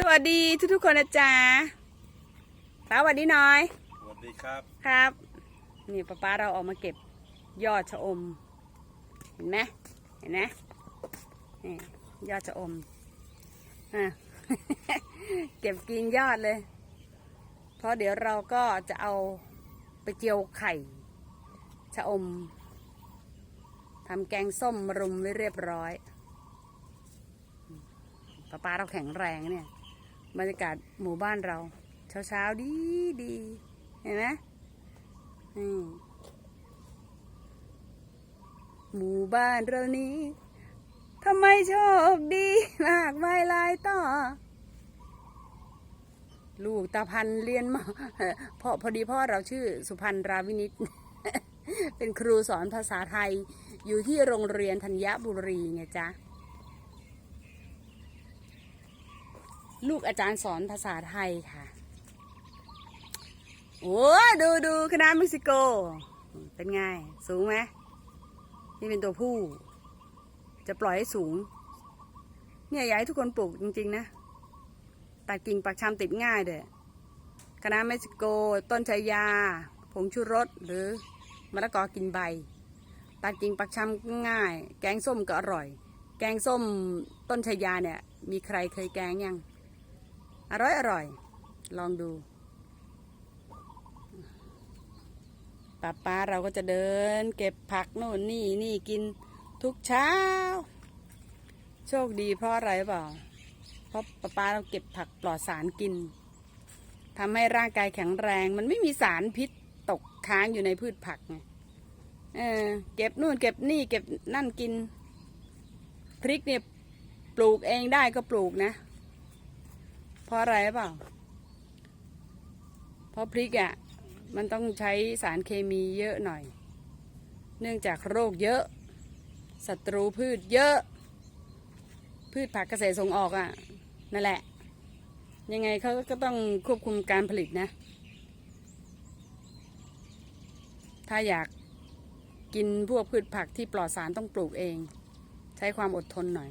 สวัสดีทุกๆคนนะจ๊ะป้าสวัสดีหน่อย สวัสดีครับ ครับ นี่ป้าป้าเราออกมาเก็บยอดชะอม เห็นไหมเห็นไหมนี่ยอดชะอมอะ เก็บกินยอดเลย เพราะเดี๋ยวเราก็จะเอาไปเจียวไข่ชะอมทำแกงส้มรุมไว้เรียบร้อยป้าป้าเราแข็งแรงเนี่ย บรรยากาศหมู่บ้านเรา เช้าเช้าๆดีดีเห็นไหมหมู่บ้านเรานี้ทำไมโชคดีมากไม่ลายต่อ ลูกตาพันเรียนมาเพราะพอดีพ่อเราชื่อสุพันราวินิต เป็นครูสอนภาษาไทยอยู่ที่โรงเรียนธัญบุรีไงจ๊ะ ลูกอาจารย์สอนภาษาไทยค่ะ โอ้ดูดูคณะเม็กซิโก เป็นไง สูงไหมนี่เป็นตัวผู้ จะปล่อยให้สูง เนี่ยอยากให้ทุกคนปลูกจริง ๆ นะ ตัดกิ่งปักชำติดง่ายเด้อคณะเม็กซิโก ต้นชายา ผงชูรสหรือมะละกอกินใบ ตัดกิ่งปักชำง่าย แกงส้มก็อร่อย แกงส้มต้นชายาเนี่ย มีใครเคยแกงยัง อร่อยอร่อย ลองดูป้าป้าเราก็จะเดิน เก็บผักโน่นนี่นี่กินทุกเช้า โชคดีเพราะอะไรเปล่า เพราะป้าป้าเราเก็บผักปลอดสารกินทำให้ร่างกายแข็งแรง มันไม่มีสารพิษตกค้างอยู่ในพืชผักไงเออเก็บนู่นเก็บนี่เก็บนั่นกิน พริกเนี่ยปลูกเองได้ก็ปลูกนะ เพราะอะไรเปล่า เพราะพริกอะ่ะมันต้องใช้สารเคมีเยอะหน่อย เนื่องจากโรคเยอะศัตรูพืชเยอะ พืชผักเกษตรส่งออกอะ่ะนั่นแหละ ยังไงเขาก็ต้องควบคุมการผลิตนะ ถ้าอยากกินพวกพืชผักที่ปลอดสารต้องปลูกเอง ใช้ความอดทนหน่อย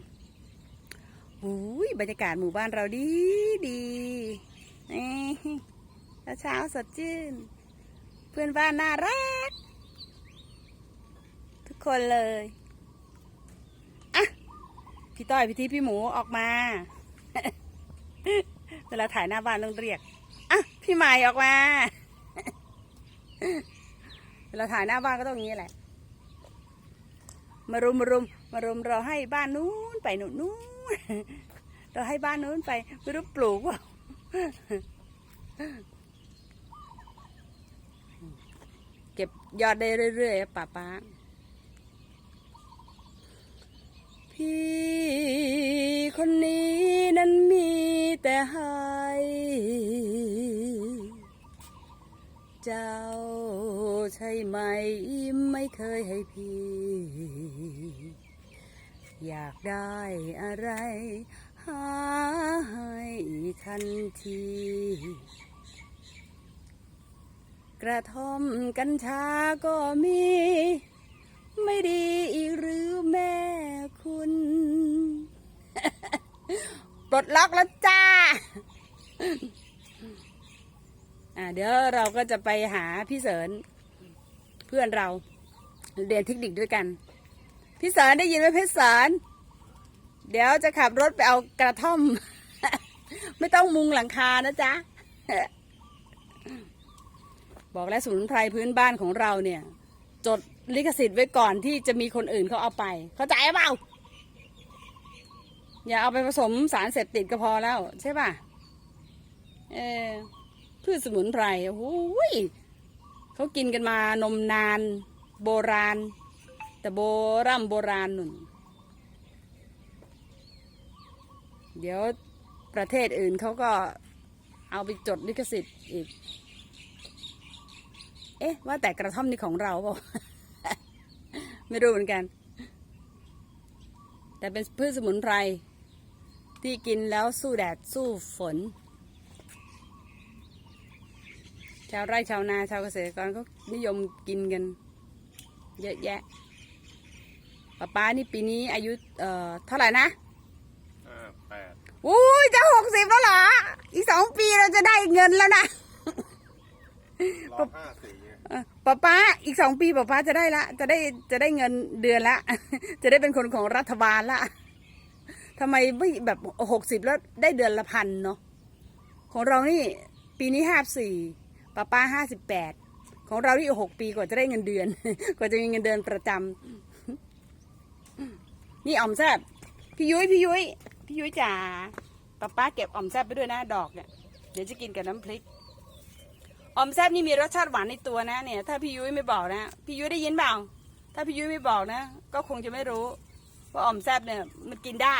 อุ้ยบรรยากาศหมู่บ้านเราดีดีนี่เช้าสดชื่น เพื่อนบ้านน่ารัก ทุกคนเลยอะพี่ต้อยพี่ทีพี่หมูออกมา เวลาถ่ายหน้าบ้านต้องเรียกอะพี่ใหม่ออกมา เวลาถ่ายหน้าบ้านก็ต้องอย่างนี้แหละ มารุมมารุมมารุมเราให้บ้านนู้นไปนู้นนู้น เราให้บ้านนู้นไปไม่รู้ปลูกเปล่าเก็บยอดได้เรื่อยๆป้าป้าพี่คนนี้นั้นมีแต่ให้เจ้าใช่ไหมไม่เคยให้พี่ อยากได้อะไร หาให้ทันที กระท่อมกัญชาก็มี ไม่ดีอีกหรือแม่คุณ ปลดล็อกแล้วจ้าอ่าเดี๋ยวเราก็จะไปหาพี่เสริญเพื่อนเราเรียนเทคนิคด้วยกัน พี่เสริญได้ยินไหมพี่เสริญเดี๋ยวจะขับรถไปเอากระท่อม ไม่ต้องมุงหลังคานะจ๊ะ บอกแล้วสมุนไพรพื้นบ้านของเราเนี่ย จดลิขสิทธิ์ไว้ก่อนที่จะมีคนอื่นเขาเอาไป เข้าใจเปล่า อย่าเอาไปผสมสารเสพติดก็พอแล้ว ใช่ป่ะ เออพืชสมุนไพรโอ้ยเขากินกันมานมนาน โบราณ แต่โบราณโบราณนุ่น เดี๋ยวประเทศอื่นเขาก็เอาไปจดลิขสิทธิ์อีก เอ๊ะ ว่าแต่กระท่อมนี่ของเราเปล่าไม่รู้เหมือนกัน แต่เป็นพืชสมุนไพรที่กินแล้วสู้แดดสู้ฝน ชาวไร่ชาวนาชาวเกษตรกรก็นิยมกินกัน เยอะแยะ ป้าป้านี่ปีนี้อายุเอ่อเท่าไหร่นะห้าแปดอุ้ยจะหกสิบแล้วเหรอ อีกสองปีเราจะได้เงินแล้วนะรอบห้าสี่ไงเออป้าป้าอีกสองปีป้าป้าจะได้ละ จะได้จะได้เงินเดือนละ จะได้เป็นคนของรัฐบาลละทำไมไม่แบบหกสิบแล้วได้เดือนละพันเนาะของเรานี่ปีนี้ห้าสี่ป้าป้าห้าสิบแปดของเรานี่หกปีกว่าจะได้เงินเดือน กว่าจะมีเงินเดือนประจำ นี่อ่อมแซบพี่ยุ้ยพี่ยุ้ยพี่ยุ้ยจ๋าป้าป้าเก็บอ่อมแซบไปด้วยนะดอกเนี่ยเดี๋ยวจะกินกับน้ำพริกออมแซบนี่มีรสชาติหวานในตัวนะเนี่ย ถ้าพี่ยุ้ยไม่บอกนะพี่ยุ้ยได้ยินเปล่าถ้าพี่ยุ้ยไม่บอกนะ ก็คงจะไม่รู้ว่าออมแซบเนี่ยมันกินได้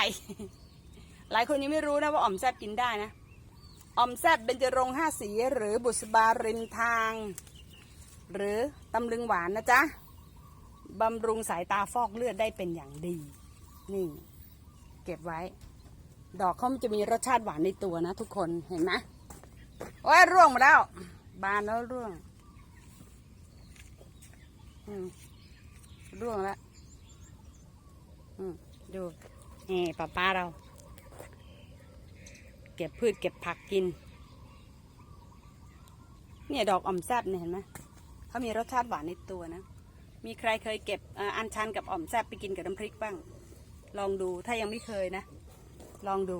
หลายคนยังไม่รู้นะว่าออมแซบกินได้นะออมแซบเบญจรงห้าสีหรือบุษบารินทาง หรือตำลึงหวานนะจ๊ะบำรุงสายตาฟอกเลือดได้เป็นอย่างดี นี่ เก็บไว้ ดอกเขามันจะมีรสชาติหวานในตัวนะ ทุกคนเห็นไหมโอ้ยร่วงมาแล้ว บานแล้วร่วงอืมร่วงแล้วอืมดูนี่ป้าป้าเรา เก็บพืชเก็บผักกิน เนี่ยดอกอ่อมแซบเนี่ยเห็นไหมเขามีรสชาติหวานในตัวนะ มีใครเคยเก็บอันชันกับอ่อมแซบไปกินกับน้ำพริกบ้าง ลองดูถ้ายังไม่เคยนะ ลองดู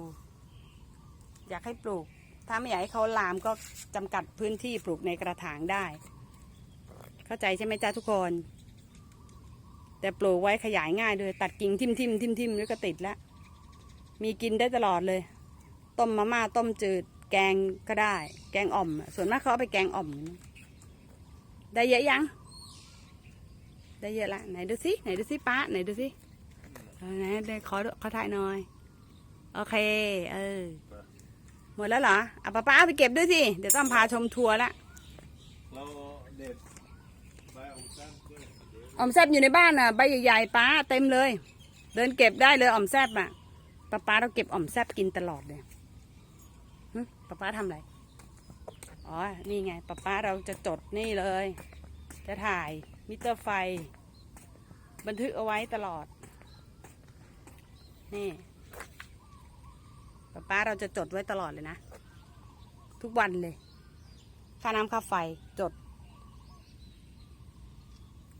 อยากให้ปลูก ถ้าไม่อยากให้เขาลามก็จำกัดพื้นที่ปลูกในกระถางได้ เข้าใจใช่ไหมจ้าทุกคน แต่ปลูกไว้ขยายง่ายเลยตัดกิ่งทิ่มทิ่มทิ่มทิ่มแล้วก็ติดแล้วมีกินได้ตลอดเลย ต้มมาม่าต้มจืด แกงก็ได้ แกงอ่อม ส่วนมากเขาเอาไปแกงอ่อม ได้เยอะยัง ได้เยอะละไหนดูสิไหนดูสิป้าไหนดูสิ เออไหนได้ขอขอถ่ายหน่อย โอเค เออ หมดแล้วเหรอเอาป้าป้าไปเก็บด้วยสิ เดี๋ยวต้องพาชมทัวร์ละเราเด็ดใบอมแซมด้วยเดี๋ยวอ่อมแซบอยู่ในบ้านน่ะ ใบใหญ่ๆป้าเต็มเลย เดินเก็บได้เลยอ่อมแซบอะป้าป้าเราเก็บอ่อมแซบกินตลอดเลยป้าป้าทำอะไร อ๋อ นี่ไงป้าป้าเราจะจดนี่เลย จะถ่ายมิเตอร์ไฟ บันทึกเอาไว้ตลอด นี่ป้าป้าเราจะจดไว้ตลอดเลยนะ ทุกวันเลย ค่าน้ำค่าไฟจด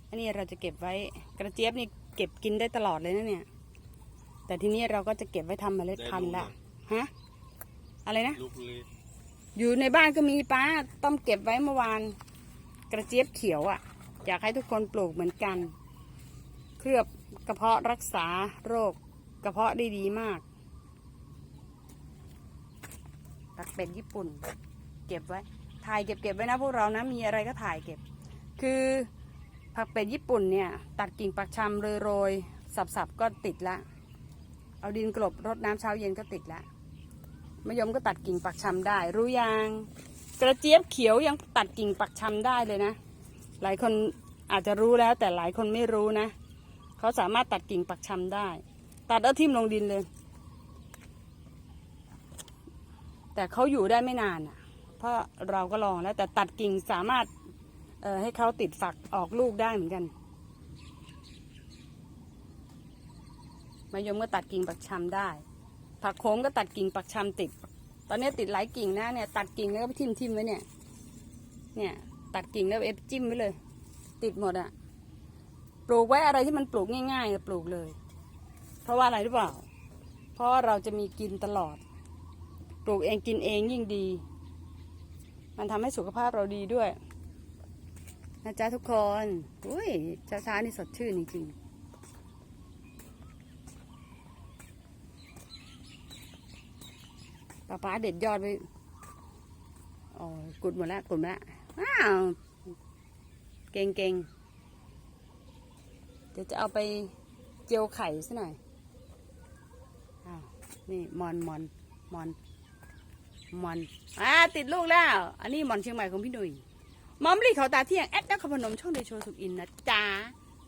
อันนี้เราจะเก็บไว้กระเจี๊ยบนี่เก็บกินได้ตลอดเลยนะเนี่ย แต่ทีนี้เราก็จะเก็บไว้ทำเมล็ดพันธุ์ละฮะอะไรนะลูกเล็กอยู่ในบ้านก็มีป้าต้มเก็บไว้เมื่อวาน กระเจี๊ยบเขียวอะ่ะ อยากให้ทุกคนปลูกเหมือนกัน เคลือบกระเพาะรักษาโรค กระเพาะได้ดีมาก ตักเป็ดญี่ปุ่น เก็บไว้ ถ่ายเก็บเก็บไว้นะพวกเรานะ มีอะไรก็ถ่ายเก็บ คือผักเป็ดญี่ปุ่นเนี่ย ตัดกิ่งปักชำโรยๆสับๆก็ติดละ เอาดินกลบรดน้ำเช้าเย็นก็ติดละมะยมก็ตัดกิ่งปักชำได้ รู้ยัง กระเจี๊ยบเขียวยังตัดกิ่งปักชำได้เลยนะ หลายคนอาจจะรู้แล้วแต่หลายคนไม่รู้นะ เขาสามารถตัดกิ่งปักชำได้ ตัดแล้วทิ่มลงดินเลย แต่เขาอยู่ได้ไม่นานอะ เพราะเราก็ลองแล้ว แต่ตัดกิ่งสามารถเอ่อให้เขาติดฝักออกลูกได้เหมือนกันมะยมก็ตัดกิ่งปักชำได้ ผักโขมก็ตัดกิ่งปักชำติด ตอนนี้ติดหลายกิ่งนะเนี่ยตัดกิ่งแล้วก็ไปทิ่มทิมไว้เนี่ย เนี่ย ตัดกิ่งแล้วเอฟจิ้มไว้เลย ติดหมดอะปลูกไว้อะไรที่มันปลูกง่ายๆก็ปลูกเลย เพราะว่าอะไรหรือเปล่า เพราะว่าเราจะมีกินตลอด ปลูกเองกินเองยิ่งดี มันทำให้สุขภาพเราดีด้วยนะจ๊ะทุกคนอุ้ยเช้าๆนี่สดชื่นจริงๆป้าป้าเด็ดยอดไว้อ๋อกุดหมดแล้วกุดหมดแล้วว้าว เก่งเก่งเดี๋ยวจะเอาไปเจียวไข่ซะหน่อย นี่มอนมอนมอนมอนอ่าติดลูกแล้ว อันนี้มอนเชียงใหม่ของพี่หนุ่ยมอมลี่เขาตาเที่ยงแอดนักขพนมช่องเดโชสุกอินนะจ๊ะ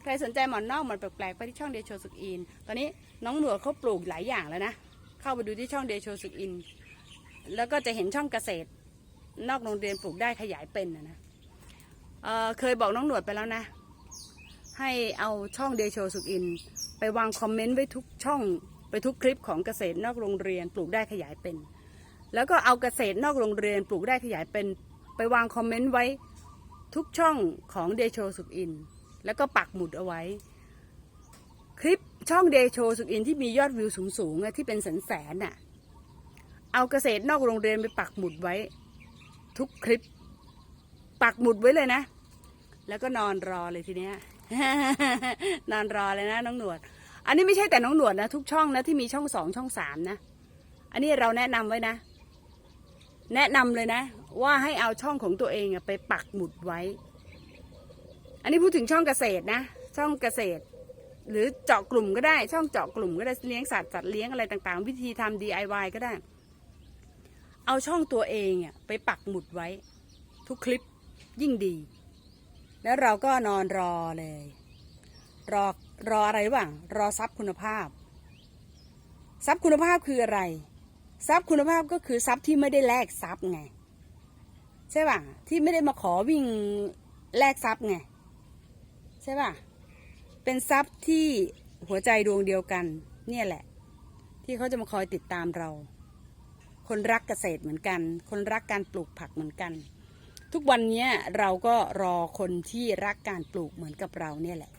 ใครสนใจหมอนนอกหมอนแปลกๆไปที่ช่องเดโชสุกอิน ตอนนี้น้องหนวดเขาปลูกหลายอย่างแล้วนะ เข้าไปดูที่ช่องเดโชสุกอิน แล้วก็จะเห็นช่องเกษตร นอกโรงเรียนปลูกได้ขยายเป็นนะนะเเคยบอกน้องหนวดไปแล้วนะ ให้เอาช่องเดโชสุกอิน ไปวางคอมเมนต์ไว้ทุกช่อง ไปทุกคลิปของเกษตรนอกโรงเรียนปลูกได้ขยายเป็น แล้วก็เอาเกษตรนอกโรงเรียนปลูกได้ขยายเป็น ไปวางคอมเมนต์ไว้ทุกช่องของเดโชสุขอิน แล้วก็ปักหมุดเอาไว้ คลิปช่องเดโชสุขอินที่มียอดวิวสูงๆที่เป็นแสนแสนๆน่ะเอาเกษตรนอกโรงเรียนไปปักหมุดไว้ ทุกคลิป ปักหมุดไว้เลยนะ แล้วก็นอนรอเลยทีเนี้ยนอนรอเลยนะน้องหนวด อันนี้ไม่ใช่แต่น้องหนวดนะทุกช่องนะที่มีช่องสองช่องสามนะ อันนี้เราแนะนำไว้นะ แนะนำเลยนะ ว่าให้เอาช่องของตัวเองไปปักหมุดไว้ อันนี้พูดถึงช่องเกษตรนะ ช่องเกษตร หรือเจาะกลุ่มก็ได้ ช่องเจาะกลุ่มก็ได้เลี้ยงสัตว์จัดเลี้ยงอะไรต่างๆ วิธีทำ DIY ก็ได้ เอาช่องตัวเองอะไปปักหมุดไว้ ทุกคลิปยิ่งดี แล้วเราก็นอนรอเลย รอ รออะไรบ้างรอซับคุณภาพซับคุณภาพคืออะไร ทรัพย์คุณภาพก็คือทรัพย์ที่ไม่ได้แลกทรัพย์ไง ใช่ป่ะที่ไม่ได้มาขอวิ่งแลกทรัพย์ไง ใช่ป่ะเป็นทรัพย์ที่หัวใจดวงเดียวกัน เนี่ยแหละ ที่เขาจะมาคอยติดตามเรา คนรักเกษตรเหมือนกัน คนรักการปลูกผักเหมือนกัน ทุกวันนี้เราก็รอคนที่รักการปลูกเหมือนกับเราเนี่ยแหละ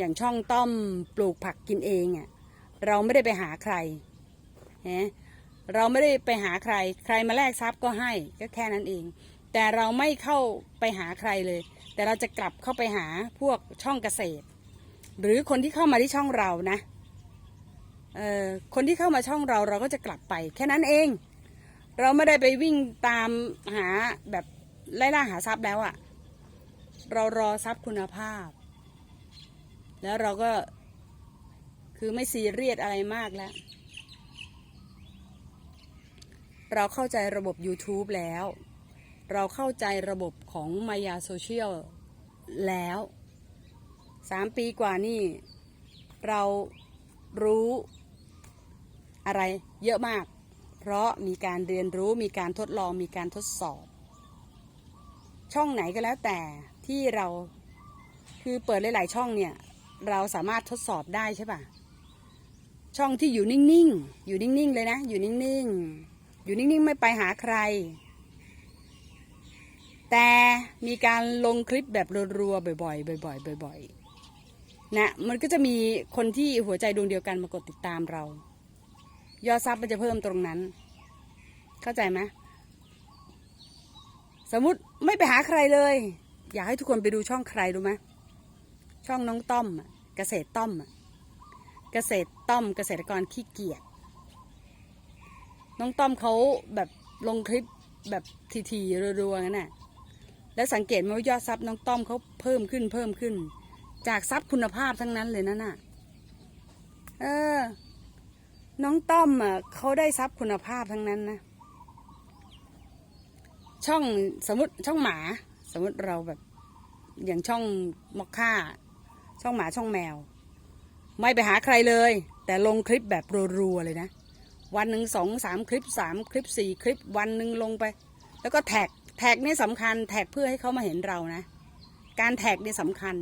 อย่างช่องต้อมปลูกผักกินเองอะ่ะเราไม่ได้ไปหาใครฮะเราไม่ได้ไปหาใคร ใครมาแลกทรัพย์ก็ให้ก็แค่นั้นเอง แต่เราไม่เข้าไปหาใครเลย แต่เราจะกลับเข้าไปหาพวกช่องเกษตร หรือคนที่เข้ามาที่ช่องเรานะเอ่อคนที่เข้ามาช่องเราเราก็จะกลับไป แค่นั้นเอง เราไม่ได้ไปวิ่งตามหาแบบไล่ล่าหาทรัพย์แล้วอะเรารอทรัพย์คุณภาพ แล้วเราก็คือไม่ซีเรียสอะไรมากแล้ว เราเข้าใจระบบ YouTube แล้ว เราเข้าใจระบบของมายาโซเชียลแล้วสามปีกว่านี่ เรารู้อะไรเยอะมาก เพราะมีการเรียนรู้มีการทดลองมีการทดสอบ ช่องไหนก็แล้วแต่ที่เราคือเปิดหลาย ๆ ช่องเนี่ย เราสามารถทดสอบได้ใช่ปะช่องที่อยู่นิ่งๆ อยู่นิ่งๆ เลยนะ อยู่นิ่งๆ อยู่นิ่งๆ ไม่ไปหาใคร แต่มีการลงคลิปแบบรัวๆ บ่อยๆ บ่อยๆ บ่อยๆ นะ มันก็จะมีคนที่หัวใจดวงเดียวกันมากดติดตามเรา ยอดซับมันจะเพิ่มตรงนั้น เข้าใจไหมสมมุติไม่ไปหาใครเลย อยากให้ทุกคนไปดูช่องใครรู้ไหมช่องน้องต้อมอะ เกษตรต้อมเกษตรต้อมเกษตรกรขี้เกียจน้องต้อมเขาแบบลงคลิปแบบทีๆรัวๆงั้นน่ะแล้วสังเกตไหมว่ายอดซับน้องต้อมเขาเพิ่มขึ้นเพิ่มขึ้น จากซับคุณภาพทั้งนั้นเลยนั่นน่ะเออ น้องต้อมอะเขาได้ซับคุณภาพทั้งนั้นนะช่องสมมติช่องหมา สมมติเราแบบอย่างช่องมอคค่า ช่องหมาช่องแมว ไม่ไปหาใครเลย แต่ลงคลิปแบบรัวๆเลยนะ วันหนึ่งสองสามคลิปสามคลิปสี่คลิปวันหนึ่งลงไป แล้วก็แท็กแท็กนี่สำคัญแท็กเพื่อให้เขามาเห็นเรานะ การแท็กนี่สำคัญ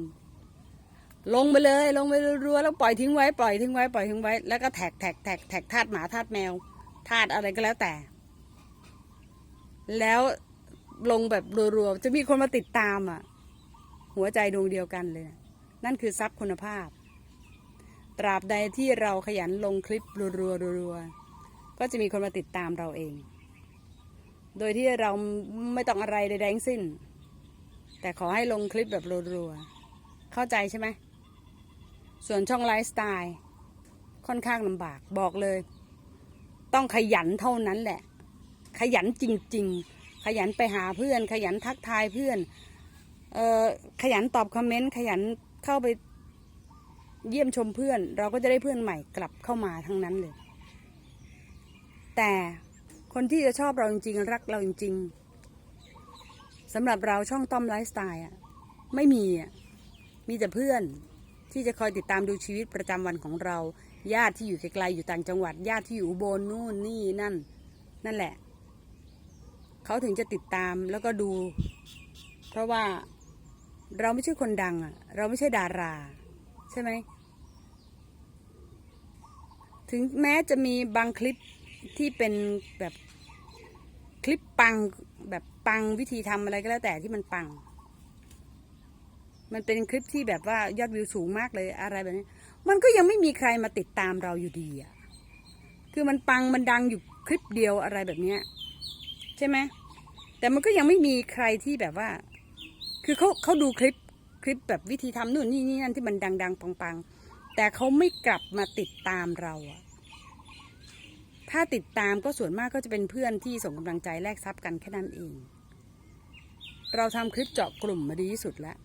ลงไปเลยลงไปรัวๆแล้วปล่อยทิ้งไว้ปล่อยทิ้งไว้ปล่อยทิ้งไว้แล้วก็แท็กแท็กแท็กแท็กทาดหมาทาดแมวทาดอะไรก็แล้วแต่ แล้วลงแบบรัวๆจะมีคนมาติดตามอะ หัวใจดวงเดียวกันเลยนะ นั่นคือทรัพย์คุณภาพ ตราบใดที่เราขยันลงคลิปรัวๆรัวๆก็จะมีคนมาติดตามเราเอง โดยที่เราไม่ต้องอะไรใดๆทั้งสิ้น แต่ขอให้ลงคลิปแบบรัวๆเข้าใจใช่ไหมส่วนช่องไลฟ์สไตล์ค่อนข้างลำบากบอกเลย ต้องขยันเท่านั้นแหละ ขยันจริง ๆ ขยันไปหาเพื่อน ขยันทักทายเพื่อน เอ่อขยันตอบคอมเมนต์ขยัน เข้าไปเยี่ยมชมเพื่อน เราก็จะได้เพื่อนใหม่กลับเข้ามาทั้งนั้นเลย แต่คนที่จะชอบเราจริงๆ รักเราจริงๆสำหรับเราช่องต้อมไลฟ์สไตล์อะไม่มีอะมีแต่เพื่อนที่จะคอยติดตามดูชีวิตประจำวันของเรา ญาติที่อยู่ไกลๆอยู่ต่างจังหวัด ญาติที่อยู่อุบลนู่นนี่นั่น นั่นแหละ เขาถึงจะติดตามแล้วก็ดู เพราะว่า เราไม่ใช่คนดังอะ เราไม่ใช่ดารา ใช่ไหม ถึงแม้จะมีบางคลิปที่เป็นแบบคลิปปังแบบปังวิธีทำอะไรก็แล้วแต่ที่มันปัง มันเป็นคลิปที่แบบว่ายอดวิวสูงมากเลยอะไรแบบนี้ มันก็ยังไม่มีใครมาติดตามเราอยู่ดีอะ คือมันปังมันดังอยู่คลิปเดียวอะไรแบบเนี้ย ใช่ไหมแต่มันก็ยังไม่มีใครที่แบบว่า คือเขาเขาดูคลิปคลิปแบบวิธีทำนู่นนี่นี่นั่นที่มันดัง ๆปังๆ แต่เขาไม่กลับมาติดตามเราอะถ้าติดตามก็ส่วนมากก็จะเป็นเพื่อนที่ส่งกำลังใจแลกทรัพย์กันแค่นั้นเอง เราทำคลิปเจาะกลุ่มมาดีที่สุดแล้ว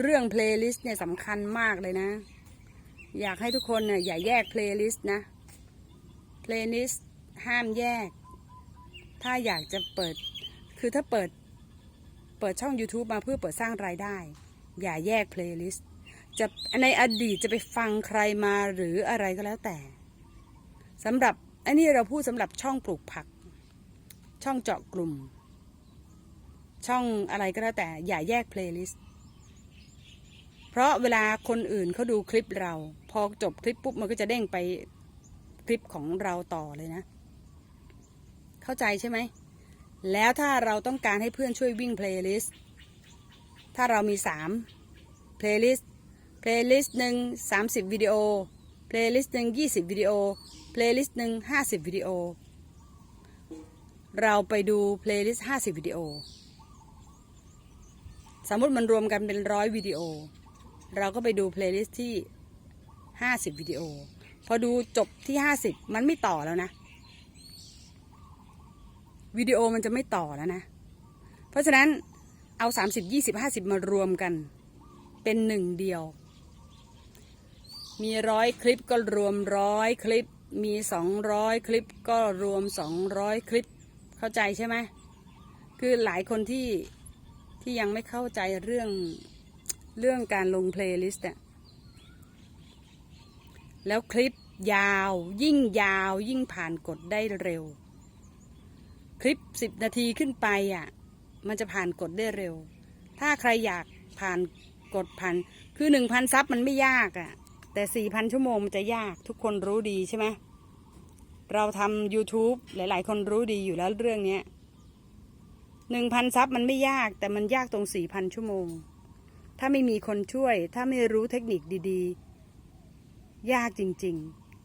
เรื่องเพลย์ลิสต์เนี่ยสำคัญมากเลยนะ อยากให้ทุกคนเนี่ยอย่าแยกเพลย์ลิสต์นะ เพลย์ลิสต์ห้ามแยก ถ้าอยากจะเปิด คือถ้าเปิด เปิดช่อง YouTube มาเพื่อเปิดสร้างรายได้ อย่าแยกเพลย์ลิสต์จะในอดีตจะไปฟังใครมาหรืออะไรก็แล้วแต่สำหรับอันนี้เราพูดสำหรับช่องปลูกผัก ช่องเจาะกลุ่ม ช่องอะไรก็แล้วแต่ อย่าแยกเพลย์ลิสต์เพราะเวลาคนอื่นเขาดูคลิปเรา พอจบคลิปปุ๊บมันก็จะเด้งไปคลิปของเราต่อเลยนะ เข้าใจใช่ไหม แล้วถ้าเราต้องการให้เพื่อนช่วยวิ่งเพลย์ลิสต์ถ้าเรามี3เพลย์ลิสต์เพลย์ลิสต์หนึ่ง30 วิดีโอเพลย์ลิสต์หนึ่ง20 วิดีโอเพลย์ลิสต์หนึ่ง50 วิดีโอ เราไปดูเพลย์ลิสต์50 วิดีโอ สมมติมันรวมกันเป็นร้อยวิดีโอ เราก็ไปดูเพลย์ลิสต์ที่ 50 วิดีโอ พอดูจบที่ 50 มันไม่ต่อแล้วนะ วิดีโอมันจะไม่ต่อแล้วนะ เพราะฉะนั้นเอา 30 20 50 มารวมกัน เป็นหนึ่งเดียว มีร้อยคลิปก็รวมร้อยคลิป มีสองร้อยคลิปก็รวมสองร้อยคลิป เข้าใจใช่ไหมคือหลายคนที่ที่ยังไม่เข้าใจเรื่องเรื่องการลงเพลย์ลิสต์อะแล้วคลิปยาวยิ่งยาวยิ่งผ่านกดได้เร็ว คลิปสิบนาทีขึ้นไปอะ มันจะผ่านกดได้เร็ว ถ้าใครอยากผ่านกดผ่านคือหนึ่งพันซับมันไม่ยากอะ แต่สี่พันชั่วโมงมันจะยากทุกคนรู้ดีใช่ไหมเราทำ YouTube หลาย ๆ คนรู้ดีอยู่แล้วเรื่องนี้หนึ่งพันซับมันไม่ยากแต่มันยากตรงสี่พันชั่วโมง ถ้าไม่มีคนช่วย ถ้าไม่รู้เทคนิคดี ๆ ยากจริง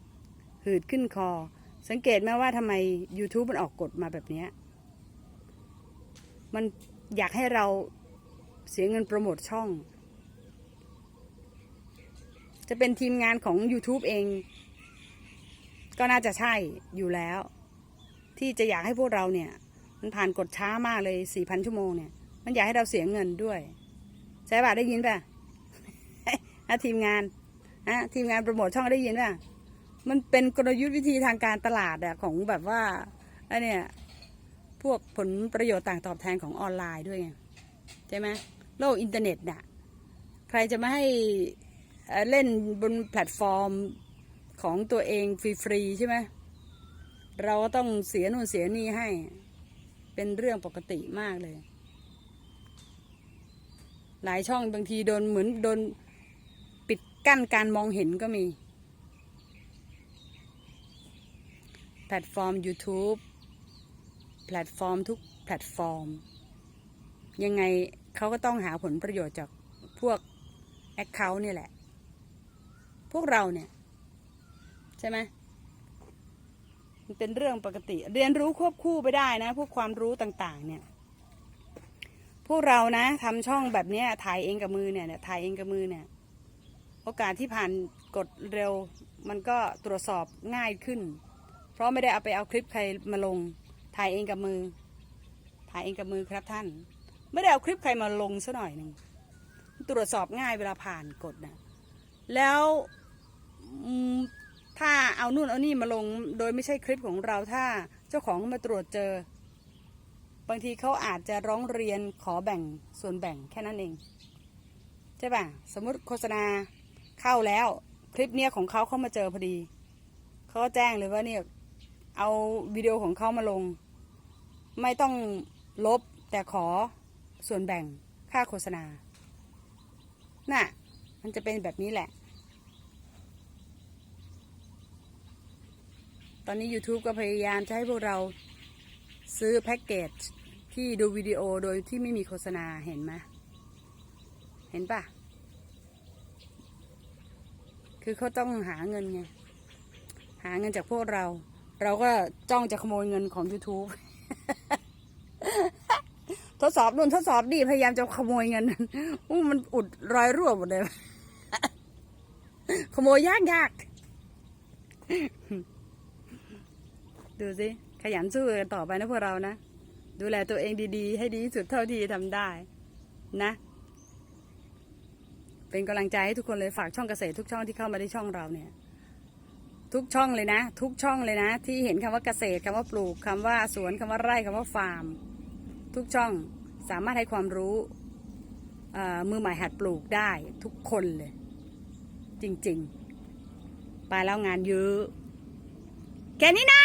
ๆ หืดขึ้นคอ สังเกตไหมว่าทำไม YouTube มันออกกฎมาแบบนี้ มันอยากให้เราเสียเงินโปรโมทช่อง จะเป็นทีมงานของ YouTube เอง ก็น่าจะใช่อยู่แล้ว ที่จะอยากให้พวกเราเนี่ย มันผ่านกฎช้ามากเลยสี่พันชั่วโมงเนี่ย มันอยากให้เราเสียเงินด้วย ใช่ป่ะได้ยินป่ะนะทีมงานนะทีมงานโปรโมทช่องได้ยินป่ะ มันเป็นกลยุทธ์วิธีทางการตลาดอะของแบบว่าไอเนี่ยพวกผลประโยชน์ต่างตอบแทนของออนไลน์ด้วยไงใช่ไหมโลกอินเทอร์เน็ตน่ะใครจะไม่ให้เล่นบนแพลตฟอร์มของตัวเองฟรีๆใช่ไหมเราก็ต้องเสียนู่นเสียนี่ให้ เป็นเรื่องปกติมากเลย หลายช่องบางทีโดนเหมือนโดนปิดกั้นการมองเห็นก็มี แพ ลตฟอร์ม YouTube แพลตฟอร์มทุกแพลตฟอร์ม ยังไงเขาก็ต้องหาผลประโยชน์จากพวก Account เนี่แหละ พวกเราเนี่ย ใช่ไหมมันเป็นเรื่องปกติ เรียนรู้ควบคู่ไปได้นะ พวกความรู้ต่างๆ เนี่ย พวกเรานะทำช่องแบบนี้ถ่ายเองกับมือเนี่ยเนี่ยถ่ายเองกับมือเนี่ย โอกาสที่ผ่านกดเร็ว มันก็ตรวจสอบง่ายขึ้น เพราะไม่ได้เอาไปเอาคลิปใครมาลง ถ่ายเองกับมือ ถ่ายเองกับมือครับท่าน ไม่ได้เอาคลิปใครมาลงซะหน่อยหนึ่งตรวจสอบง่ายเวลาผ่านกดนะแล้วถ้าเอานู่นเอานี่มาลงโดยไม่ใช่คลิปของเราถ้าเจ้าของมาตรวจเจอ บางทีเขาอาจจะร้องเรียนขอแบ่งส่วนแบ่งแค่นั้นเอง ใช่ป่ะ สมมติโฆษณาเข้าแล้วคลิปเนี้ยของเขาเข้ามาเจอพอดีเขาก็แจ้งเลยว่าเนี่ย เอาวิดีโอของเขามาลง ไม่ต้องลบแต่ขอส่วนแบ่งค่าโฆษณา น่ะ มันจะเป็นแบบนี้แหละ ตอนนี้ YouTube ก็พยายามจะให้พวกเราซื้อแพ็กเกจที่ดูวิดีโอโดยที่ไม่มีโฆษณาเห็นไหมเห็นปะคือเขาต้องหาเงินไง หาเงินจากพวกเรา เราก็จ้องจะขโมยเงินของ YouTube ทดสอบนู่นทดสอบนี่พยายามจะขโมยเงินอู้มันอุดรอยรั่วหมดเลย ขโมยยากยาก ดูสิ ขยันสู้กันต่อไปนะพวกเรานะ ดูแลตัวเองดีๆ ให้ดีที่สุดเท่าที่ทำได้ นะ เป็นกำลังใจให้ทุกคนเลยฝากช่องเกษตรทุกช่องที่เข้ามาที่ช่องเราเนี่ย ทุกช่องเลยนะ ทุกช่องเลยนะ ที่เห็นคำว่าเกษตรคำว่าปลูกคำว่าสวนคำว่าไร่คำว่าฟาร์ม ทุกช่องสามารถให้ความรู้มือใหม่หัดปลูกได้ทุกคนเลย จริง ๆ ไปแล้วงานเยอะ แค่นี้นะ